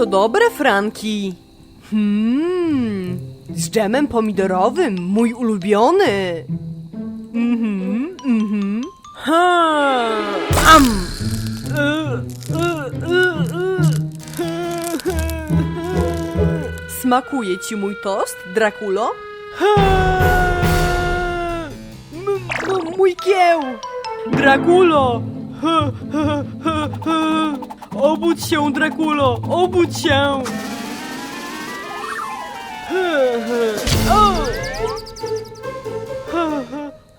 to dobre, Franki. Hmm, z dżemem pomidorowym, mój ulubiony. Mhm, mhm. Ha! Am! Smakuje ci mój tost, Drakulo? Mój kieł! Drakulo! Obudź się, Drakulo! Obudź się!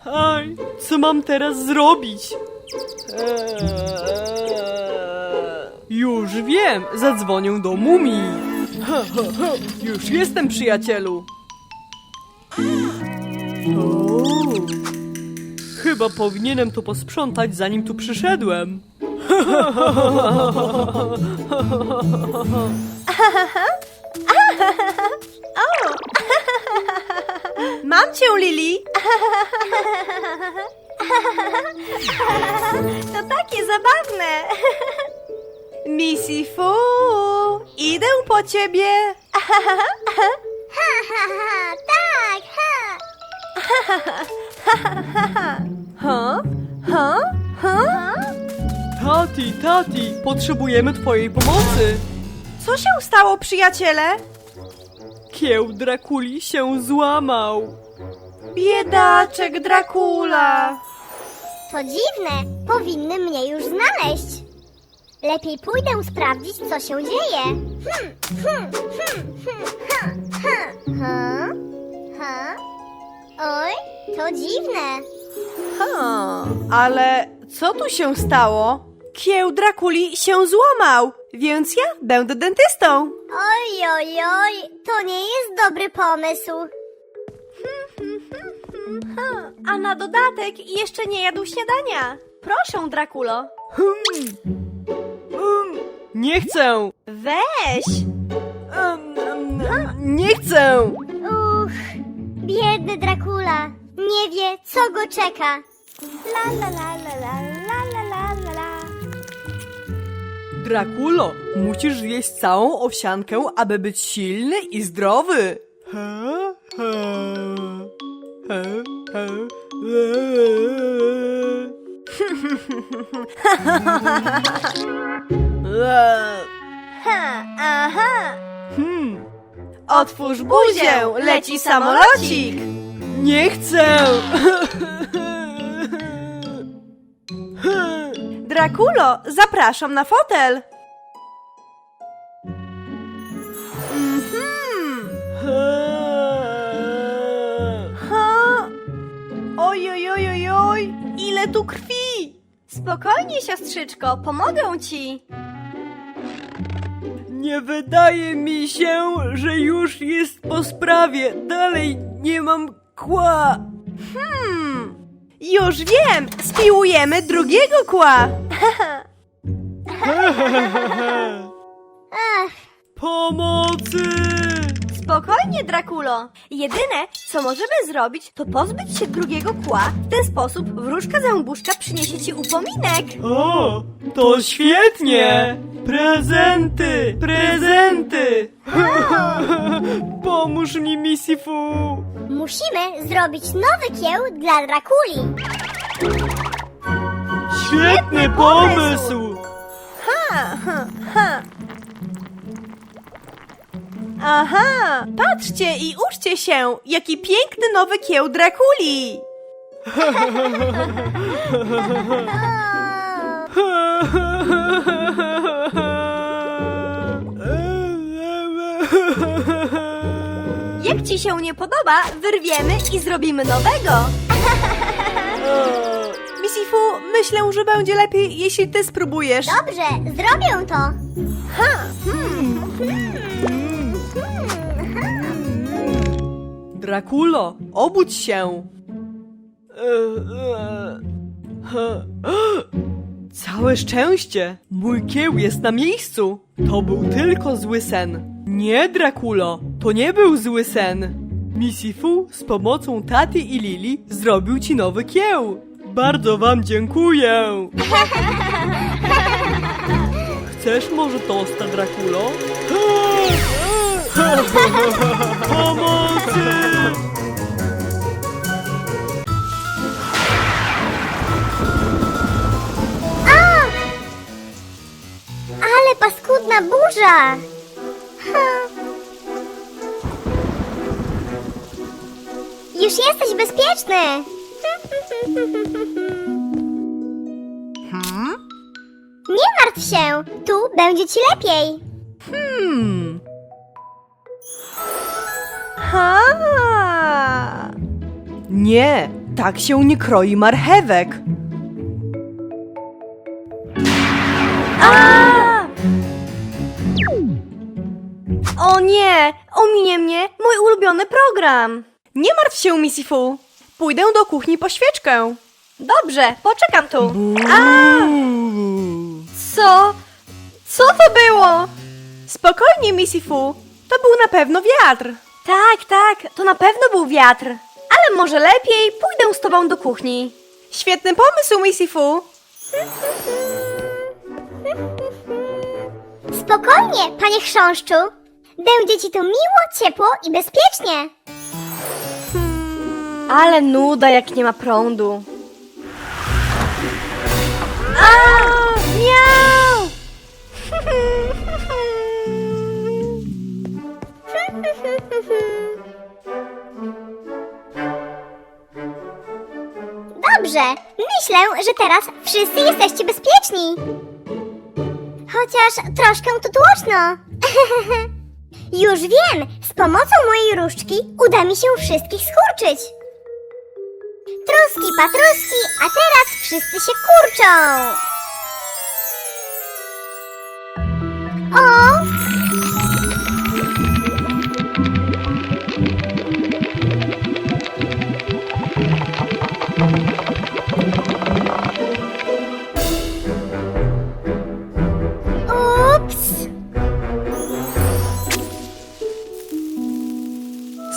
Aj, co mam teraz zrobić? Już wiem, zadzwonię do mumii. Już jestem, przyjacielu. Chyba powinienem to posprzątać, zanim tu przyszedłem. Mam cię, Lili! To takie zabawne. Missy Fu, idę po ciebie. Ha, ha, ha, tak, ha. Ha? Ha? Tati, tati, potrzebujemy twojej pomocy. Co się stało, przyjaciele? Kieł Drakuli się złamał. Biedaczek Drakula. To dziwne. Powinny mnie już znaleźć. Lepiej pójdę sprawdzić, co się dzieje. Hmm, hmm, hmm, hmm, ha, ha, ha, ha. Oj, to dziwne. Ha, ale co tu się stało? Kieł Drakuli się złamał, więc ja będę dentystą. Oj, oj, oj, to nie jest dobry pomysł. A na dodatek jeszcze nie jadł śniadania. Proszę, Drakulo. Hmm. Hmm. Nie chcę. Weź. Em, em, Nie chcę. Uch, biedny Dracula. Nie wie, co go czeka. La la la la la la la la la. Drakulo, musisz zjeść całą owsiankę, aby być silny i zdrowy. Ha, ha, ha, ha, le. Ha, aha. Hmm. Otwórz buzię, leci samolocik. Nie chcę. Drakulo, zapraszam na fotel. Mhm. Ha. Oj, oj, oj, oj, oj, ile tu krwi. Spokojnie, siostrzyczko, pomogę ci. Nie wydaje mi się, że już jest po sprawie. Dalej nie mam kła. Hmm, już wiem. Spiłujemy drugiego kła. Pomocy! Spokojnie, Drakulo. Jedyne, co możemy zrobić, to pozbyć się drugiego kła. W ten sposób wróżka zębuszka przyniesie ci upominek. O, to świetnie! Prezenty! Prezenty! Pomóż mi, Misifu! Musimy zrobić nowy kieł dla Drakuli. Świetny pomysł! Aha! Patrzcie i uczcie się, jaki piękny nowy kieł Drakuli! ci się nie podoba, wyrwiemy i zrobimy nowego. Misifu, myślę, że będzie lepiej, jeśli ty spróbujesz. Dobrze, zrobię to. Drakulo, obudź się! Całe szczęście! Mój kieł jest na miejscu! To był tylko zły sen. Nie, Drakulo, to nie był zły sen. Misifu z pomocą taty i Lili zrobił ci nowy kieł. Bardzo wam dziękuję! Chcesz może tosta, Drakulo? Pomocy! Ale paskudna burza! Już jesteś bezpieczny! Nie martw się! Tu będzie ci lepiej! Hmm. Ha! Nie, tak się nie kroi marchewek. A! O nie! Ominie mnie mój ulubiony program! Nie martw się, Missy Fu. Pójdę do kuchni po świeczkę. Dobrze, poczekam tu. A! Co? Co to było? Spokojnie, Missy Fu. To był na pewno wiatr. Tak, tak, to na pewno był wiatr. Ale może lepiej pójdę z tobą do kuchni. Świetny pomysł, Missy Fu. Spokojnie, panie chrząszczu! Będzie ci tu miło, ciepło i bezpiecznie! Ale nuda, jak nie ma prądu. A! Miau! Dobrze, myślę, że teraz wszyscy jesteście bezpieczni. Chociaż troszkę tu tłoczno. Już wiem, z pomocą mojej różdżki uda mi się wszystkich skurczyć. Truski, patruski, a teraz wszyscy się kurczą. O!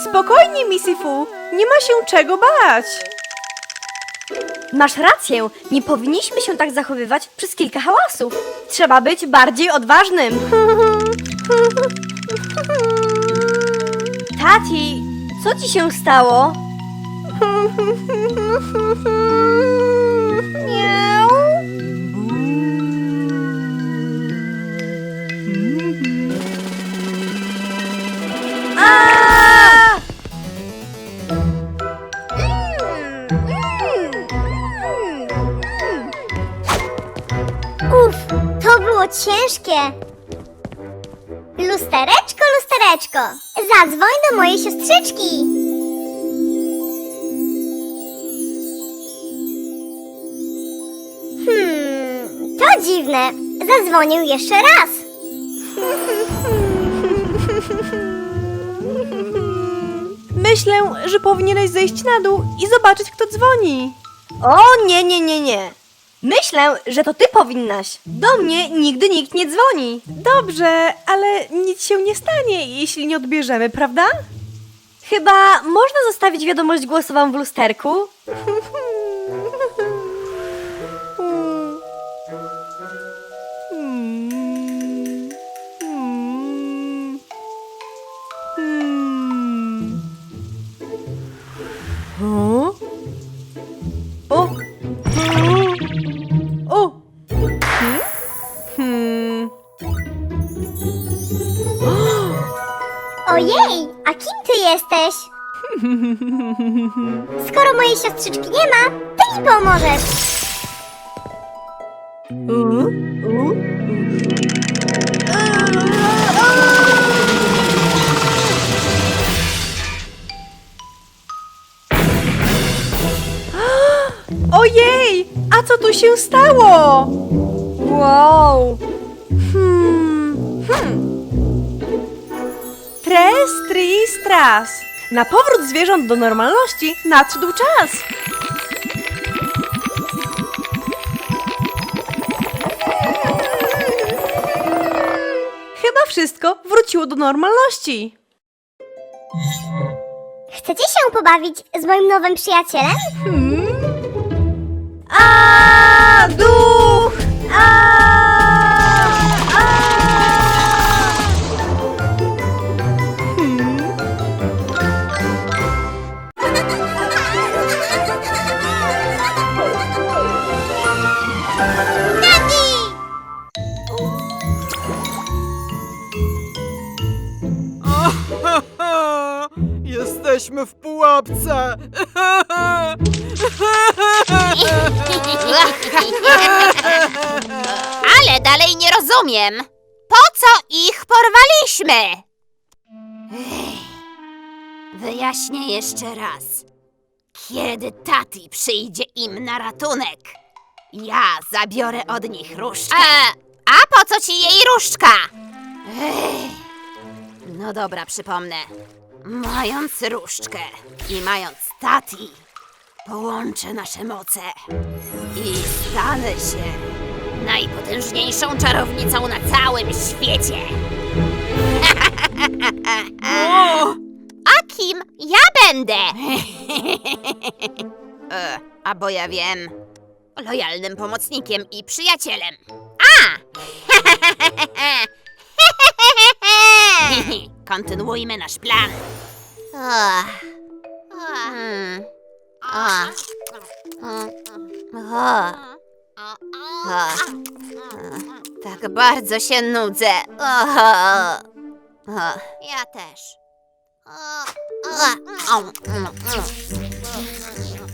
Spokojnie, Missy Fu. Nie ma się czego bać. Masz rację, nie powinniśmy się tak zachowywać przez kilka hałasów. Trzeba być bardziej odważnym. Tati, co ci się stało? Miau. Było ciężkie. Lustereczko, lustereczko, zadzwoń do mojej siostrzyczki. Hmm, to dziwne. Zadzwonił jeszcze raz. Myślę, że powinieneś zejść na dół i zobaczyć, kto dzwoni. O nie, nie, nie, nie. Myślę, że to ty powinnaś. Do mnie nigdy nikt nie dzwoni. Dobrze, ale nic się nie stanie, jeśli nie odbierzemy, prawda? Chyba można zostawić wiadomość głosową w lusterku? Skoro mojej siostrzyczki nie ma, ty mi pomożesz. Ojej! A co tu się stało? Wow. Hmm. Hmm. Tres, tris, tras. Na powrót zwierząt do normalności nadszedł czas. Chyba wszystko wróciło do normalności. Chcecie się pobawić z moim nowym przyjacielem? A Ale dalej nie rozumiem. Po co ich porwaliśmy? Wyjaśnię jeszcze raz. Kiedy Tati przyjdzie im na ratunek, ja zabiorę od nich różdżkę. A, a po co ci jej różdżka? Ech, No dobra, przypomnę. Mając różdżkę i mając Tati, połączę nasze moce i stanę się najpotężniejszą czarownicą na całym świecie. A kim ja będę? e, a bo ja wiem. Lojalnym pomocnikiem i przyjacielem. A! Kontynuujmy nasz plan. Hmm. A. Tak bardzo się nudzę. Ja też.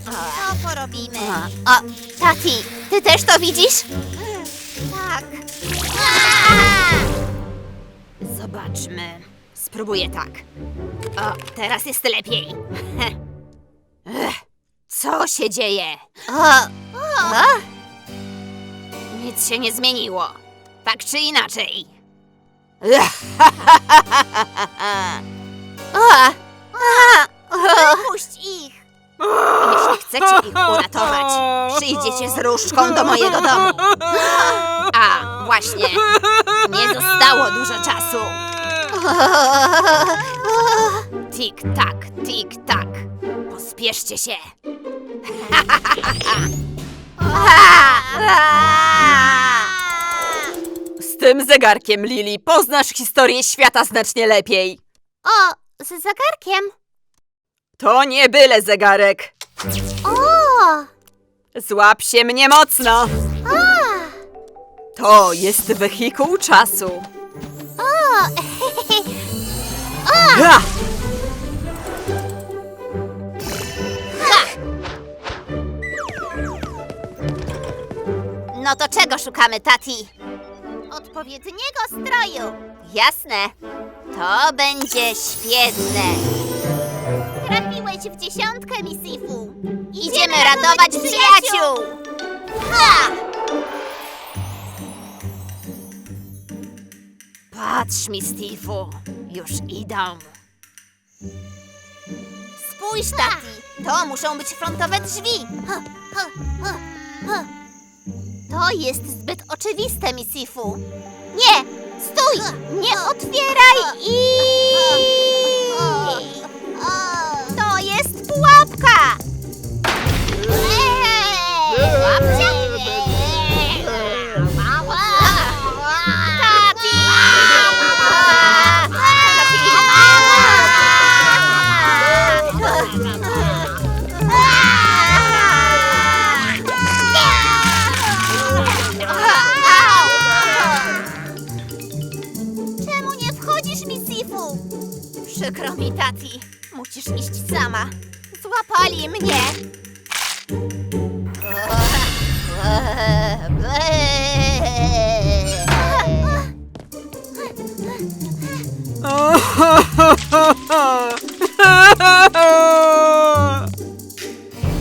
Co porobimy? O, Tati, ty też to widzisz? Tak. Zobaczmy. Spróbuję tak. O, teraz jest lepiej. Ech, Co się dzieje? A? Nic się nie zmieniło. Tak czy inaczej. Puść ich! Jeśli chcecie ich uratować, przyjdziecie z różdżką do mojego domu. A, właśnie. Nie zostało dużo czasu. Tik-tak, tik-tak. Pospieszcie się. Z tym zegarkiem, Lili, poznasz historię świata znacznie lepiej. O, z zegarkiem. To nie byle zegarek. O! Złap się mnie mocno. To jest wehikuł czasu. Ha! No to czego szukamy, Tati? Odpowiedniego stroju. Jasne. To będzie świetne. Trafiłeś w dziesiątkę, Misifu. Idziemy ratować przyjaciół. Ha! Patrz, Mistifu. Już idą. Spójrz, Tati. To muszą być frontowe drzwi. To jest zbyt oczywiste, Misifu. Nie! Stój! Nie otwieraj i... To jest pułapka! Przykro mi, Tati. Musisz iść sama. Złapali mnie.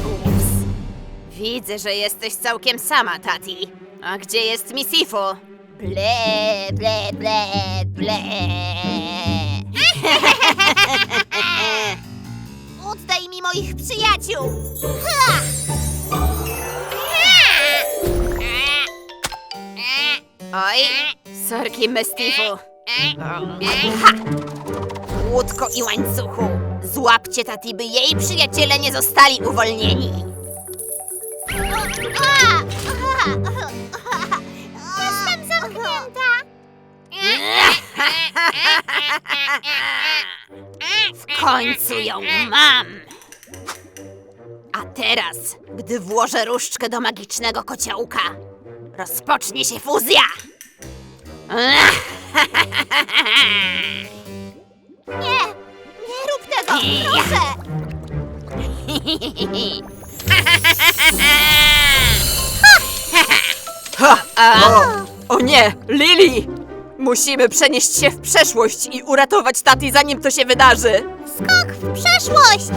Ups. Widzę, że jesteś całkiem sama, Tati. A gdzie jest Misifu? Ble, ble, ble, ble. Oddaj mi moich przyjaciół! Ha! Oj, sorki, Mestifu. Ha! Łódko i łańcuchu. Złapcie Tati, by jej przyjaciele nie zostali uwolnieni. Jestem W końcu ją mam. A teraz, gdy włożę różdżkę do magicznego kociołka, rozpocznie się fuzja! Nie, nie rób tego, proszę. O nie, Lili! Musimy przenieść się w przeszłość i uratować Tati, zanim to się wydarzy. Skok w przeszłość.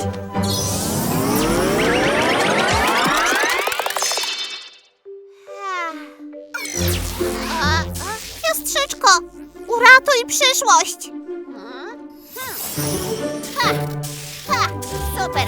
A, Siostrzyczko, uratuj przyszłość. Ha, ha, super,